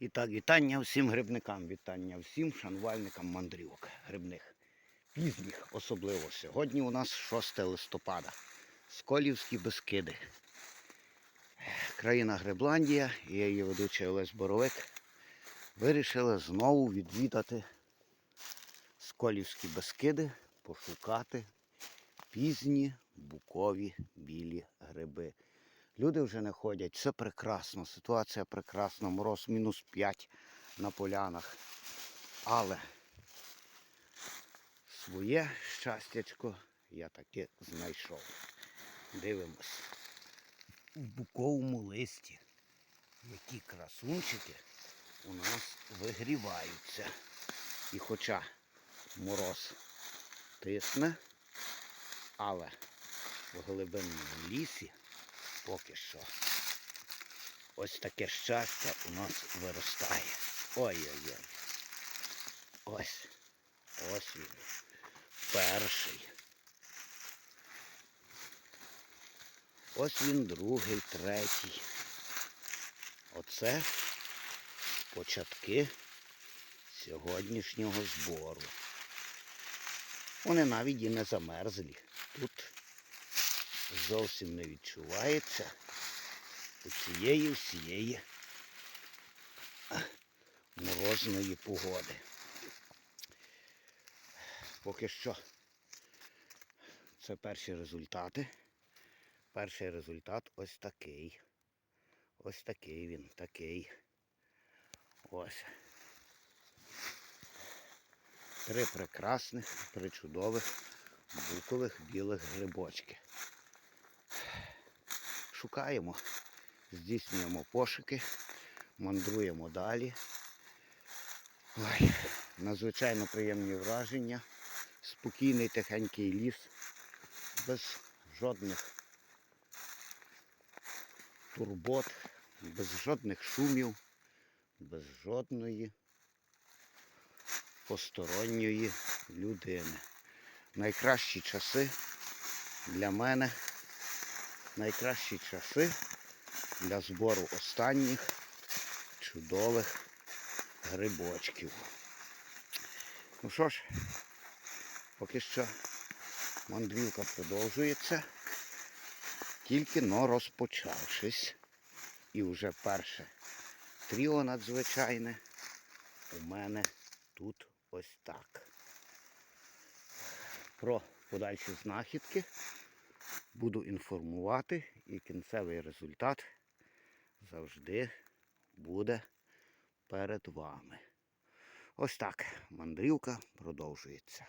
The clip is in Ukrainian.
І так, вітання всім грибникам, вітання всім шанувальникам мандрівок грибних. Пізніх особливо. Сьогодні у нас 6 листопада. Сколівські Бескиди. Країна Грибландія і її ведучий Олесь Боровик вирішили знову відвідати Сколівські Бескиди, пошукати пізні букові білі гриби. Люди вже не ходять, все прекрасно, ситуація прекрасна, мороз мінус 5 на полянах. Але своє щастячко я таки знайшов. Дивимось. В буковому листі, які красунчики у нас вигріваються. І хоча мороз тисне, але в глибинному лісі поки що ось таке щастя у нас виростає. Ой-ой-ой. Ось. Ось він. Перший. Ось він другий, третій. Оце початки сьогоднішнього збору. Вони навіть і не замерзлі. Тут зовсім не відчувається у цієї всієї морозної погоди. Поки що це перші результати. Перший результат ось такий. Ось такий він, такий. Ось. Три прекрасних, три чудових букових білих грибочки. Шукаємо, здійснюємо пошуки, мандруємо далі. Ой, надзвичайно приємні враження. Спокійний тихенький ліс, без жодних турбот, без жодних шумів, без жодної посторонньої людини. Найкращі часи для мене, найкращі часи для збору останніх чудових грибочків. Ну що ж, поки що мандрівка продовжується, тільки но розпочавшись. І вже перше тріо надзвичайне у мене тут ось так. Про подальші знахідки буду інформувати і кінцевий результат завжди буде перед вами. Ось так мандрівка продовжується.